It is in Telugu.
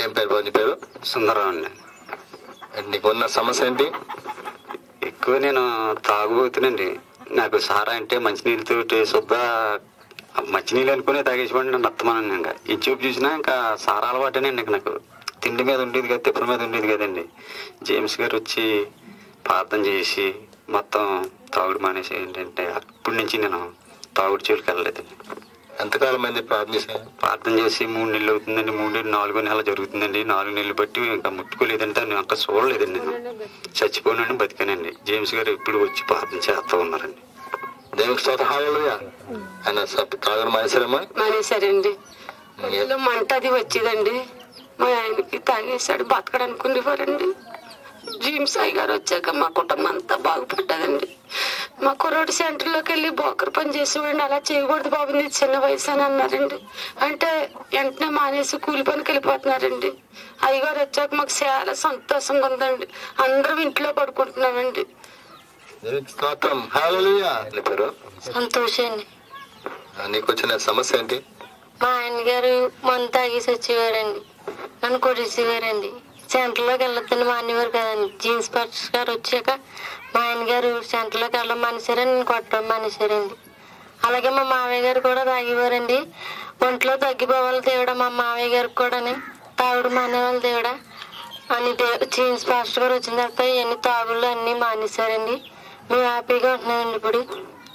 ఏం పేరు బాబు నీ పేరు? సుందరం అండి. నీకున్న సమస్య ఏంటి? ఎక్కువ నేను తాగుబోతునండి. నాకు సారా అంటే మంచినీళ్ళతో శుద్ధ మంచినీళ్ళు అనుకునే తాగేసిపోండి నన్ను అత్తమానండి ఇంకా. ఈ చూపు చూసినా ఇంకా సారా అలవాటేనండి నాకు. తిండి మీద ఉండేది కదా తిప్పల మీద ఉండేది కదండి. జేమ్స్ గారు వచ్చి ప్రార్థన చేసి మొత్తం తాగుడు మానేసి ఏంటంటే అప్పటి నుంచి నేను తాగుడు చెవులకు వెళ్ళలేదండి. ఎంతకాలం అయింది ప్రార్థన చేసి ప్రార్థన చేసి మూడు నెలలు అవుతుందండి. మూడు నెలలు నాలుగో నెల జరుగుతుందండి. నాలుగు నెలలు బట్టి ఇంకా ముట్టుకోలేదంటే నేను అక్కడ చూడలేదండి నేను. చచ్చిపోయినండి బతికానండి. జేమ్స్ గారు ఎప్పుడు వచ్చి ప్రార్థన చేస్తూ ఉన్నారండి. దేవునికి స్తోత్రం. హాలూయా ఆయన సప్- తాగడం మానేశారమ్మా? మానేశారండి. ఒళ్ళో మంట అది వచ్చేదండి. మా ఆయనకి తాగేశాడు బతకడానికి ఉండేవారండి డ్రీమ్ సాయి గారు వచ్చాక మా కుటుంబం అంతా బాగుపడ్డదండి. మా కుర్రోడు సెంటర్లోకి వెళ్ళి బోకర్ పని చేసేవాడిని. అలా చేయకూడదు బాబు నీ చిన్న వయసు అని అన్నారండి. అంటే వెంటనే మానేసి కూలి పనికి వెళ్ళిపోతున్నారండి. అయ్యగారు వచ్చాక మాకు చాలా సంతోషంగా ఉందండి. అందరం ఇంట్లో పడుకుంటున్నామండి. సంతోషండి నీకు వచ్చిన సమస్య ఏంటి? మా ఆయన గారు మందు తాగేసి వచ్చేవారండి. నన్ను కొట్టేసేవారండి. సెంటర్లోకి వెళ్ళొద్దని మానేవారు కదండి. జీన్స్ పర్స్ గారు వచ్చాక మా ఆయన గారు సెంటర్లోకి వెళ్ళడం మానేశారని నేను కొట్టడం మనిషిరండి అలాగే మా మావయ్య గారు కూడా తాగేవారండి. ఒంట్లో తగ్గిపోవాలి దేవుడా మా మావయ్య గారికి కూడా తాగుడు మానేవాళ్ళు దేవుడా అని జీన్స్ పాస్టర్ గారు వచ్చిన తర్వాత ఇవన్నీ తాగుళ్ళు అన్నీ మానేశారండి. మేము హ్యాపీగా ఉంటున్నామండి ఇప్పుడు.